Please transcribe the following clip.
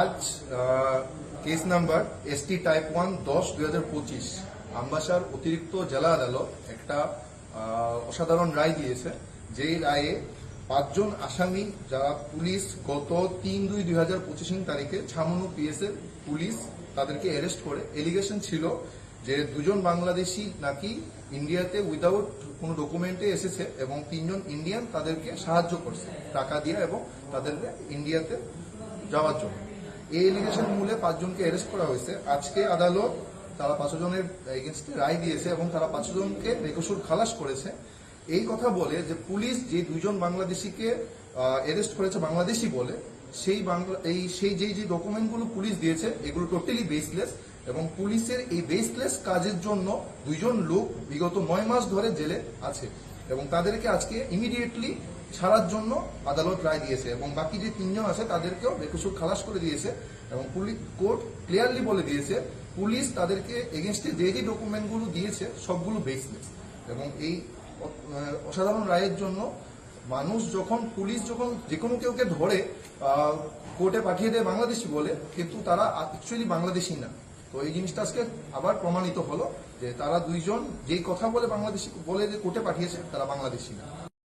আজ case number ST type one দশ দুই হাজার পঁচিশ। আমবাসার অতিরিক্ত জেলা আদালত একটা অসাধারণ রায় দিয়েছে। যেই রায়ে পাঁচজন আসামি যারা পুলিশ গত তিন দুই দুই হাজার পঁচিশ তারিখে ছামনু পিএস এর পুলিশ তাদেরকে অ্যারেস্ট করে। এলিগেশন ছিল যে দুজন বাংলাদেশি নাকি ইন্ডিয়াতে উইদাউট কোনো ডকুমেন্টে এসেছে এবং তিনজন ইন্ডিয়ান তাদেরকে সাহায্য করছে, টাকা দিয়ে এবং তাদেরকে ইন্ডিয়াতে যাওয়ার জন্য। এই এলিগেশন মূলে পাঁচজনকে অ্যারেস্ট করা হয়েছে। আজকে আদালত তারা পাঁচজনের এগেনস্টে রায় দিয়েছে এবং তারা পাঁচজনকে বেকসুর খালাস করেছে। এই কথা বলে যে পুলিশ যে দুজন বাংলাদেশিকে অ্যারেস্ট করেছে বাংলাদেশি বলে, সেই বাংলা, এই, সেই যেই যে ডকুমেন্টগুলো পুলিশ দিয়েছে, এগুলো টোটালি বেসলেস এবং পুলিশের এই বেসলেস কাজের জন্য দুইজন লোক বিগত নয় মাস ধরে জেলে আছে। এবং তাদেরকে আজকে ইমিডিয়েটলি ছাড়ার জন্য আদালত রায় দিয়েছে এবং বাকি যে তিনজন আছে তাদেরকেও বেকসুর খালাস করে দিয়েছে এবং পুলিশ কোর্ট ক্লিয়ারলি বলে দিয়েছে, পুলিশ তাদেরকে এগেনস্টে যে যে ডকুমেন্টগুলো দিয়েছে সবগুলো বেসলেস এবং এই অসাধারণ রায়ের জন্য মানুষ যখন, পুলিশ যখন যে কোনো কেউকে ধরে কোর্টে পাঠিয়ে দেয় বাংলাদেশি বলে, কিন্তু তারা অ্যাকচুয়ালি বাংলাদেশি না। তো এই জিনিসটা আজকে আবার প্রমাণিত হলো যে তারা দুইজন যেই কথা বলে বাংলাদেশি বলে যে কোর্টে পাঠিয়েছে, তারা বাংলাদেশি না।